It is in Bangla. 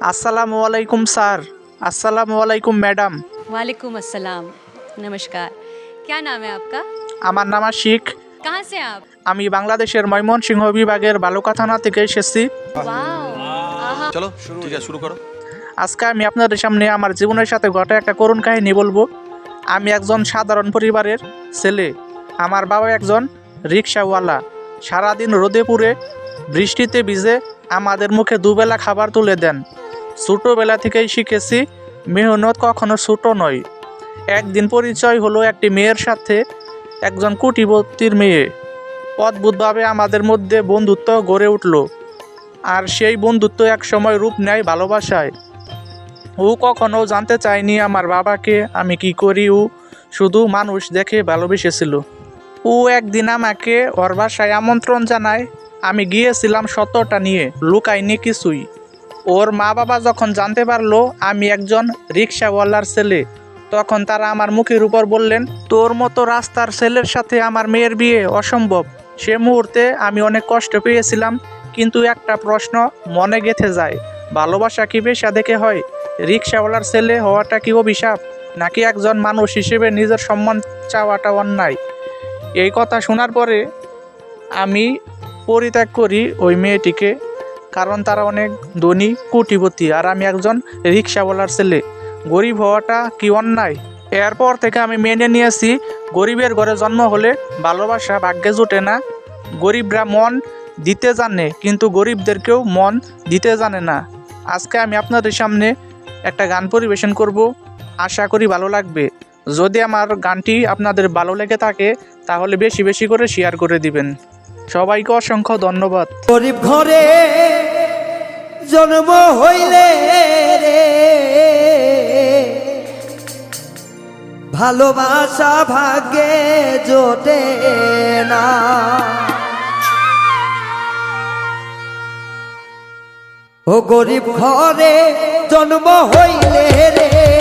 আসসালামু আলাইকুম স্যার আসসালামু আলাইকুম ম্যাডাম वालेकुम अस्सलाम नमस्कार क्या नाम है आपका আমার নাম আশিক कहाँ से हैं आप আমি বাংলাদেশের ময়মনসিংহ বিভাগের বালুকা থানা থেকে এসেছি वाओ आहा চলো ঠিক আছে শুরু করো আজকে আমি আপনাদের সামনে আমার জীবনের সাথে ঘটা একটা করুণ কাহিনী বলবো আমি একজন সাধারণ পরিবারের ছেলে আমার বাবা একজন রিক্সাওয়ালা সারাদিন রোদে পুড়ে বৃষ্টিতে ভিজে আমাদের মুখে দুবেলা খাবার তুলে দেন ছোটোবেলা থেকেই শিখেছি, মেহনত কখনো ছোটো নয়। একদিন পরিচয় হলো একটি মেয়ের সাথে, একজন কুটিবর্তীর মেয়ে। অদ্ভুতভাবে আমাদের মধ্যে বন্ধুত্ব গড়ে উঠল, আর সেই বন্ধুত্ব একসময় রূপ নেয় ভালোবাসায়। ও কখনো জানতে চায়নি আমার বাবাকে, আমি কি করি ও? শুধু মানুষ দেখে ভালোবেসেছিল। ও একদিন আমাকে ওর বাসায় আমন্ত্রণ জানায়, আমি গিয়েছিলাম সতটা নিয়ে লুকাইনি কিছুই। ওর মা বাবা যখন জানতে পারল আমি একজন রিক্সাওয়ালার ছেলে, তখন তারা আমার মুখের উপর বললেন, তোর মতো রাস্তার ছেলের সাথে আমার মেয়ের বিয়ে অসম্ভব। সে মুহূর্তে আমি অনেক কষ্ট পেয়েছিলাম, কিন্তু একটা প্রশ্ন মনে গেঁথে যায়, ভালোবাসা কি পেশা দেখে হয়? রিক্সাওয়ালার ছেলে হওয়াটা কি অভিশাপ? নাকি একজন মানুষ হিসেবে নিজের সম্মান চাওয়াটা অন্যায়? এই কথা শোনার পরে আমি পরিত্যাগ করি ওই মেয়েটিকে। কারণ তারা অনেক ধনী, কোটিপতি, আর আমি একজন রিক্সাওয়ালার ছেলে। গরিব হওয়াটা কি অন্যায়? এরপর থেকে আমি মেনে নিয়েছি, গরিবের ঘরে জন্ম হলে ভালোবাসা ভাগ্যে জোটে না। গরিবরা মন দিতে জানে, কিন্তু গরিবদেরকেও মন দিতে জানে না। আজকে আমি আপনাদের সামনে একটা গান পরিবেশন করব। আশা করি ভালো লাগবে। যদি আমার গানটি আপনাদের ভালো লেগে থাকে, তাহলে বেশি বেশি করে শেয়ার করে দিবেন। সবাইকে অসংখ্য ধন্যবাদ। গরিব ঘরে জন্ম হইলে রে। ভালোবাসা ভাগ্যে জোটে না। ও গরিব ঘরে জন্ম হইলে রে।